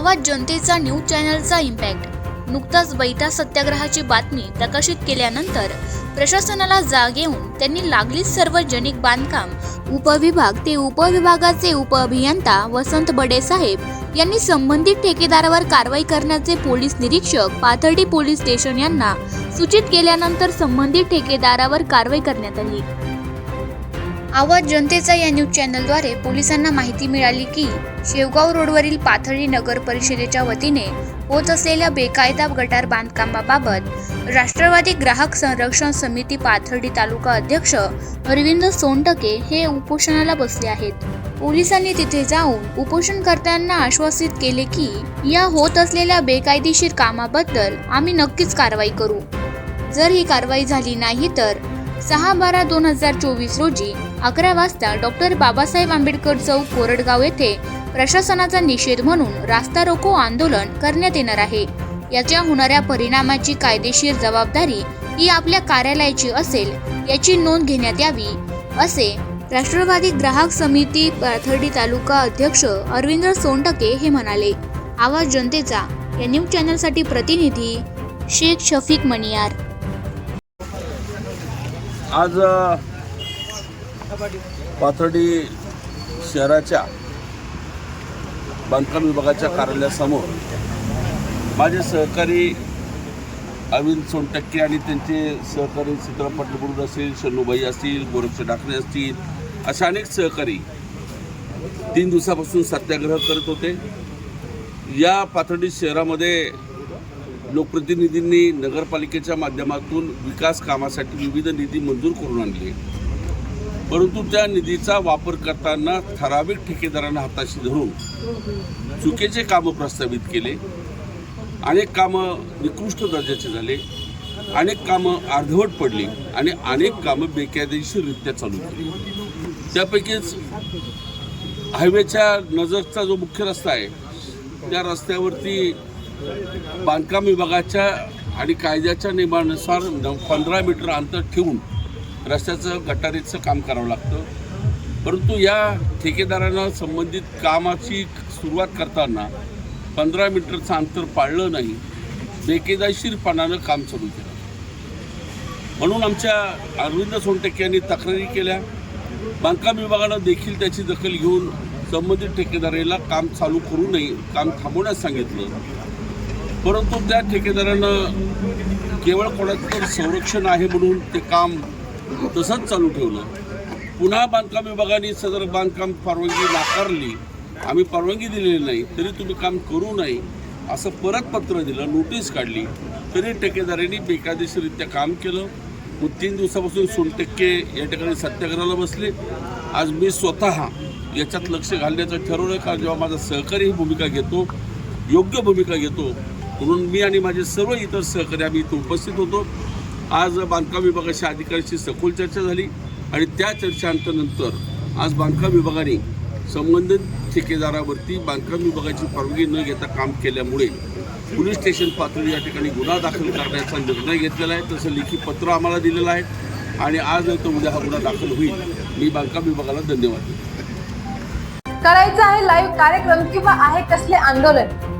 आवाज जनतेचा न्यूज चॅनलचा इम्पॅक्ट. नुकताच बैठा सत्याग्रहाची बातमी प्रकाशित केल्यानंतर प्रशासनाला जाग येऊन त्यांनी लागलीच सार्वजनिक बांधकाम. उपविभाग ते उपविभागाचे उपअभियंता वसंत बडे साहेब यांनी संबंधित ठेकेदारावर कारवाई करण्याचे पोलीस निरीक्षक पाथर्डी पोलीस स्टेशन यांना सूचित केल्यानंतर संबंधित ठेकेदारावर कारवाई करण्यात आली. आवाज जनतेचा या न्यूज चॅनलद्वारे पोलिसांना माहिती मिळाली की शेवगाव रोडवरील पाथर्डी नगर परिषदेच्या वतीने होत असलेल्या बेकायदा गटार बांधकामाबाबत राष्ट्रवादी ग्राहक संरक्षण समिती पाथर्डी तालुका अध्यक्ष अरविंद सोनटके हे उपोषणाला बसले आहेत. पोलिसांनी तिथे जाऊन उपोषणकर्त्यांना आश्वासित केले की या होत असलेल्या बेकायदेशीर कामाबद्दल आम्ही नक्कीच कारवाई करू. जर ही कारवाई झाली नाही तर सहा बारा दोन हजार चोवीस रोजी अकरा वाजता डॉक्टर बाबासाहेब आंबेडकर चौक कोरडगाव येथे प्रशासनाचा निषेध म्हणून रास्ता रोको आंदोलन करण्यात येणार आहे. याच्या होणाऱ्या परिणामाची कायदेशीर जबाबदारी ही आपल्या कार्यालयाची असेल याची नोंद घेण्यात यावी असे राष्ट्रवादी ग्राहक समिती पाथर्डी तालुका अध्यक्ष अरविंद सोनटके हे म्हणाले. आवाज जनतेचा या न्यूज चॅनलसाठी प्रतिनिधी शेख शफीक मणियार. आज पाथर्डी शहराच्या बांधकाम विभागाच्या कार्यालयासमोर माझे सहकारी अरविंद सोनटक्के आणि त्यांचे सहकारी सीताराम पाटील बुरुड असतील शन्नूबाई असतील गोरक्ष डाकणे असतील अशा अनेक सहकारी तीन दिवसापासून सत्याग्रह करत होते. या पाथर्डी शहरामध्ये लोकप्रतिनिधींनी नगरपालिकेच्या माध्यमातून विकास कामासाठी विविध निधी मंजूर करून आणले. परंतु त्या निधीचा वापर करताना ठराविक ठेकेदारांना हाताशी धरून चुकीचे कामं प्रस्तावित केले. अनेक कामं निकृष्ट दर्जाचे झाले. अनेक कामं अर्धवट पडली आणि अनेक कामं बेकायदेशीररित्या चालू केली. त्यापैकीच हायवेच्या नजरचा जो मुख्य रस्ता आहे त्या रस्त्यावरती बांधकाम विभागाच्या आणि कायद्याच्या नियमानुसार न पंधरा मीटर अंतर ठेवून रस्त्याचं गटारीचं काम करावं लागतं. परंतु या ठेकेदारांना संबंधित कामाची सुरुवात करताना पंधरा मीटरचं अंतर पाळलं नाही बेकेदायशीरपणानं काम चालू केलं. म्हणून आमच्या अरविंद सोनटेके यांनी तक्रारी केल्या. बांधकाम विभागानं देखील त्याची दखल घेऊन संबंधित ठेकेदाराला काम चालू करू नये काम थांबवण्यास सांगितलं. परंतु त्या ठेकेदारानं केवळ कोणाचं तर संरक्षण आहे म्हणून ते काम तसंच चालू ठेवलं. पुन्हा बांधकाम विभागाने सदर बांधकाम परवानगी नाकारली. आम्ही परवानगी दिलेली नाही तरी तुम्ही काम करू नये असं परत पत्र दिलं नोटीस काढली. तरी ठेकेदारांनी बेकायदेशीररित्या काम केलं. मग तीन दिवसापासून सोनटक्के या ठिकाणी सत्याग्रहाला बसले. आज मी स्वतः याच्यात लक्ष घालण्याचं ठरवलं कारण जेव्हा माझा सहकारी ही भूमिका घेतो योग्य भूमिका घेतो म्हणून मी आणि माझे सर्व इतर सहकारी आम्ही इथं उपस्थित होतो. आज बांधकाम विभागाच्या अधिकाऱ्यांशी सखोल चर्चा झाली आणि त्या चर्चांतनंतर आज बांधकाम विभागाने संबंधित ठेकेदारावरती बांधकाम विभागाची परवानगी न घेता काम केल्यामुळे पोलीस स्टेशन पातळी या ठिकाणी गुन्हा दाखल करण्याचा निर्णय घेतलेला आहे. तसं लेखी पत्र आम्हाला दिलेलं आहे आणि आज नाही तर उद्या हा गुन्हा दाखल होईल. मी बांधकाम विभागाला धन्यवाद करायचं आहे लाईव्ह कार्यक्रम किंवा आहे कसले आंदोलन?